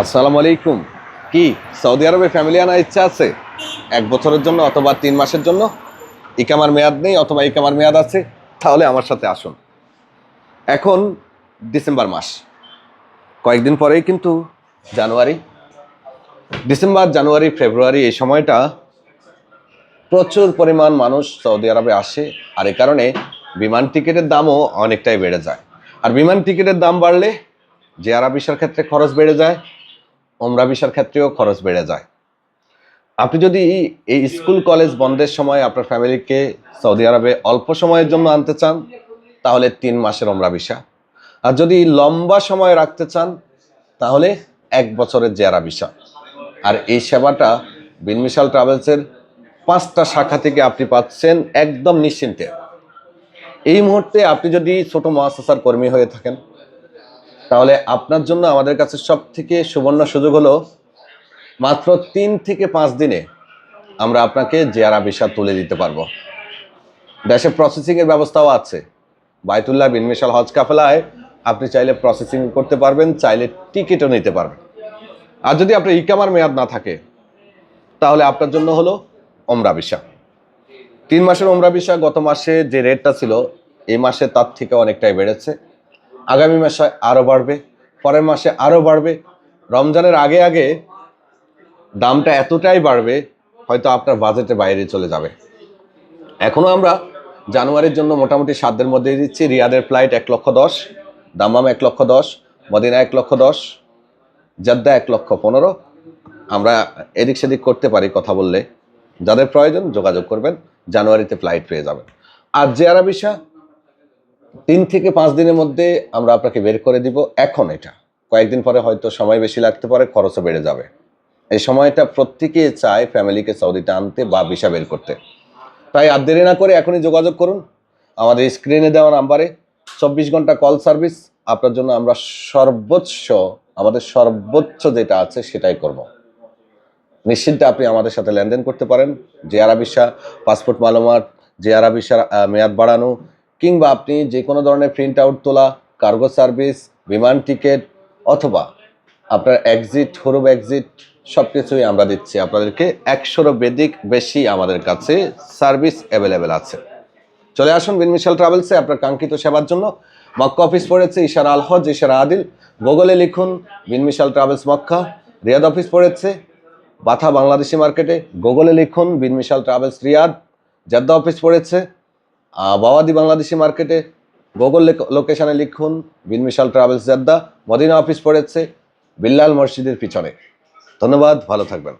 আসসালামু আলাইকুম। কি, সৌদি আরবে ফ্যামিলি আনার ইচ্ছা আছে? এক বছরের জন্য অথবা তিন মাসের জন্য? ইকামার মেয়াদ নেই অথবা ইকামার মেয়াদ আছে, তাহলে আমার সাথে আসুন। এখন ডিসেম্বর মাস। কয়েকদিন পরেই কিন্তু জানুয়ারি। ডিসেম্বর, জানুয়ারি, ফেব্রুয়ারি এই সময়টা প্রচুর পরিমাণ মানুষ সৌদি আরবে আসে আর এ কারণে বিমান টিকিটের দামও অনেকটাই বেড়ে যায়। আর বিমান টিকিটের দাম বাড়লে যে আরা ভিসার ক্ষেত্রে খরচ বেড়ে যায় ওমরা ক্ষেত্রেও খরচ বেড়ে যায়। আপনি যদি এই স্কুল, কলেজ বন্ধের সময় আপনার ফ্যামিলিকে সৌদি আরবে অল্প সময়ের জন্য আনতে চান, তাহলে তিন মাসের ওমরা আর যদি লম্বা সময় রাখতে চান, তাহলে এক বছরের জেয়ারা ভিসা আর এই সেবাটা বিনমিশাল ট্রাভেলসের পাঁচটা শাখা থেকে আপনি পাচ্ছেন একদম নিশ্চিন্তে। এই মুহূর্তে আপনি যদি ছোট মহাসাসার কর্মী হয়ে থাকেন তাহলে আপনার জন্য আমাদের কাছে সব থেকে সুবর্ণ সুযোগ হলো মাত্র তিন থেকে পাঁচ দিনে আমরা আপনাকে জেয়ারা ভিসা তুলে দিতে পারব। দেশে প্রসেসিংয়ের ব্যবস্থাও আছে। বাইতুল্লাহ বিন মিশাল হজ কাফেলায় আপনি চাইলে প্রসেসিং করতে পারবেন, চাইলে টিকিটও নিতে পারবেন। আর যদি আপনার ইকামার মেয়াদ না থাকে, তাহলে আপনার জন্য হলো ওমরা ভিসা। তিন মাসের ওমরা ভিসা গত মাসে যে রেটটা ছিল, এই মাসে তার থেকে অনেকটাই বেড়েছে। আগামী মাসে আরও বাড়বে, পরের মাসে আরও বাড়বে। রমজানের আগে আগে দামটা এতটাই বাড়বে, হয়তো আপনার বাজেটের বাইরে চলে যাবে। এখনও আমরা জানুয়ারির জন্য মোটামুটি সাতদের মধ্যে দিচ্ছি। রিয়াদের ফ্লাইট এক লক্ষ দশ দামাম এক লক্ষ দশ, মদিনা এক লক্ষ দশ, জাদ্দা এক লক্ষ পনেরো। আমরা এদিক সেদিক করতে পারি কথা বললে। যাদের প্রয়োজন যোগাযোগ করবেন, জানুয়ারিতে ফ্লাইট পেয়ে যাবেন। আর যে আরাবিসা তিন থেকে পাঁচ দিনের মধ্যে আমরা আপনাকে বের করে দিব, এখন এটা। কয়েকদিন পরে হয়তো সময় বেশি লাগতে পারে, খরচও বেড়ে যাবে। এই সময়টা প্রত্যেকে চায় ফ্যামিলিকে সৌদিতে আনতে বা ভিসা বের করতে। তাই আর দেরি না করে এখনই যোগাযোগ করুন। আমাদের স্ক্রিনে দেওয়া নাম্বারে চব্বিশ ঘণ্টা কল সার্ভিস। আপনার জন্য আমরা সর্বোচ্চ, আমাদের সর্বোচ্চ যেটা আছে সেটাই করব। নিশ্চিন্তে আপনি আমাদের সাথে লেনদেন করতে পারেন। যে আরাবিসা পাসপোর্ট মালুমাত যে আরাবিসার মেয়াদ বাড়ানো কিংবা আপনি যে কোনো ধরনের প্রিন্ট আউট তোলা কার্গো সার্ভিস বিমান টিকিট অথবা আপনার এক্সিট হরুব এক্সিট সব কিছুই আমরা দিচ্ছি। আপনাদেরকে একশোরও বেদিক বেশি আমাদের কাছে সার্ভিস অ্যাভেলেবেল আছে। চলে আসুন বিনমিশাল ট্রাভেলসে আপনার কাঙ্ক্ষিত সেবার জন্য। মক্কা অফিস পড়েছে ইশারা আলহজ ইশারা আদিল। গুগলে লিখুন Binmishal travels Mecca. Riyadh office পড়েছে বাথা বাংলাদেশি মার্কেটে গুগলে লিখুন Binmishal travels Riyadh. Jeddah office পড়েছে বাওয়াদি বাংলাদেশি মার্কেটে গুগল লোকেশানে লিখুন Bin Binmishal travels Jeddah Medina office পড়েছে, বিল্লাল মসজিদের পিছনে। ধন্যবাদ, ভালো থাকবেন।